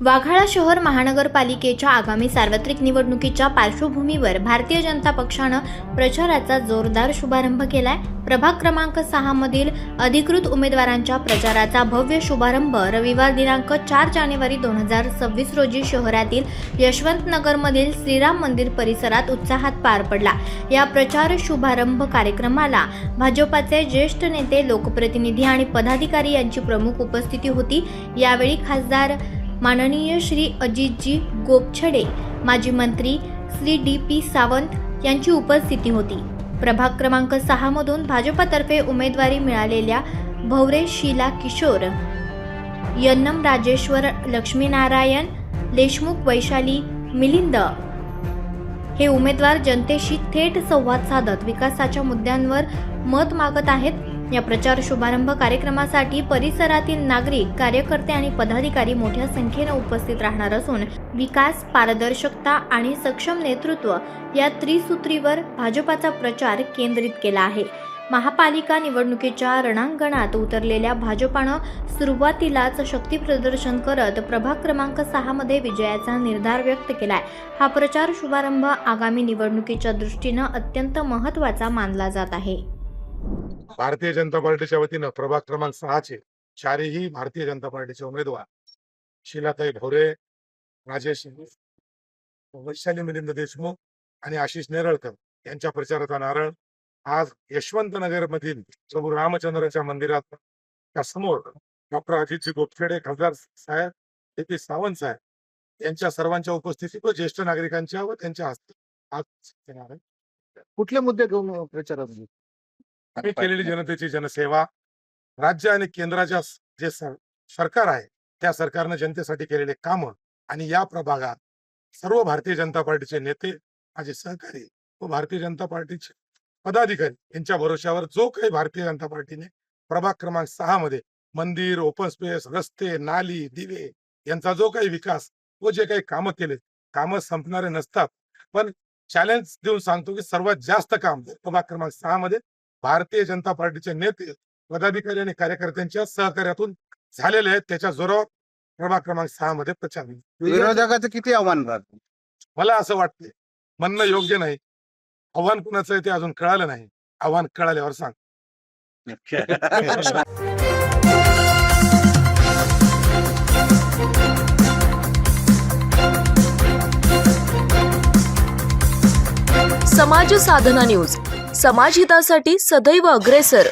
वाघाळा शहर महानगरपालिकेच्या आगामी सार्वत्रिक निवडणुकीच्या पार्श्वभूमीवर भारतीय जनता पक्षानं प्रचाराचा जोरदार शुभारंभ केलाय. प्रभाग क्रमांक सहा मधील अधिकृत उमेदवारांच्या प्रचाराचा भव्य शुभारंभ रविवार दिनांक चार जानेवारी दोन हजार सव्वीस रोजी शहरातील यशवंतनगरमधील श्रीराम मंदिर परिसरात उत्साहात पार पडला. या प्रचार शुभारंभ कार्यक्रमाला भाजपाचे ज्येष्ठ नेते लोकप्रतिनिधी आणि पदाधिकारी यांची प्रमुख उपस्थिती होती. यावेळी खासदार माननीय श्री अजितजी गोपछडे माजी मंत्री श्री डी पी सावंत यांची उपस्थिती होती. प्रभाग क्रमांक सहा मधून भाजपातर्फे उमेदवारी मिळालेल्या भवरे शीला किशोर यन्नम राजेश्वर लक्ष्मीनारायण देशमुख वैशाली मिलिंद हे उमेदवार जनतेशी थेट संवाद साधत विकासाच्या मुद्द्यांवर मत मागत आहेत. या प्रचार शुभारंभ कार्यक्रमासाठी परिसरातील नागरिक कार्यकर्ते आणि पदाधिकारी मोठ्या संख्येनं उपस्थित राहणार असून विकास पारदर्शकता आणि सक्षम नेतृत्व या त्रिसूत्रीवर भाजपाचा प्रचार केंद्रित केला आहे. महापालिका निवडणुकीच्या रणांगणात उतरलेल्या भाजपानं सुरुवातीलाच शक्तीप्रदर्शन करत प्रभाग क्रमांक सहामध्ये विजयाचा निर्धार व्यक्त केलाय. हा प्रचार शुभारंभ आगामी निवडणुकीच्या दृष्टीनं अत्यंत महत्त्वाचा मानला जात आहे. भारतीय जनता पार्टीच्या वतीनं प्रभाग क्रमांक सहाचे चारही भारतीय जनता पार्टीचे उमेदवार शिलाताई भोरे राजेश वैशाली मिलिंद देशमुख आणि आशिष नेरळकर यांच्या प्रचाराचा नारळ आज यशवंत नगर मधील प्रभू रामचंद्राच्या मंदिरात समोर डॉक्टर अजितजी गोपखेडे खासदार साहेब ए पी सावंत साहेब यांच्या सर्वांच्या उपस्थितीत व ज्येष्ठ नागरिकांच्या व त्यांच्या हस्ते आज नारळ कुठले मुद्दे घेऊन प्रचारात आम्ही केलेली जनतेची जनसेवा राज्य आणि केंद्राच्या जे सर- सरकार आहे त्या सरकारनं जनतेसाठी केलेले काम आणि या प्रभागात सर्व भारतीय जनता पार्टीचे नेते माझे सहकारी व भारतीय जनता पार्टीचे पदाधिकारी यांच्या भरोश्यावर जो काही भारतीय जनता पार्टीने प्रभाग क्रमांक सहा मध्ये मंदिर ओपन स्पेस रस्ते नाली दिवे यांचा जो काही विकास व जे काही कामं केले कामं संपणारे नसतात. पण चॅलेंज देऊन सांगतो की सर्वात जास्त काम प्रभाग क्रमांक सहा मध्ये भारतीय जनता पार्टीचे नेते पदाधिकारी आणि कार्यकर्त्यांच्या सहकार्यातून झालेले आहेत. त्याच्या जोरावर प्रभाग क्रमांक सहा मध्ये प्रचार. विरोधकाचं किती आव्हान राहतं? मला असं वाटतंय. म्हणणं योग्य नाही. आव्हान कुणाचं आहे ते अजून कळालं नाही. आव्हान कळाल्यावर सांग. समाज साधना न्यूज. समाजहितासाठी सदैव अग्रेसर.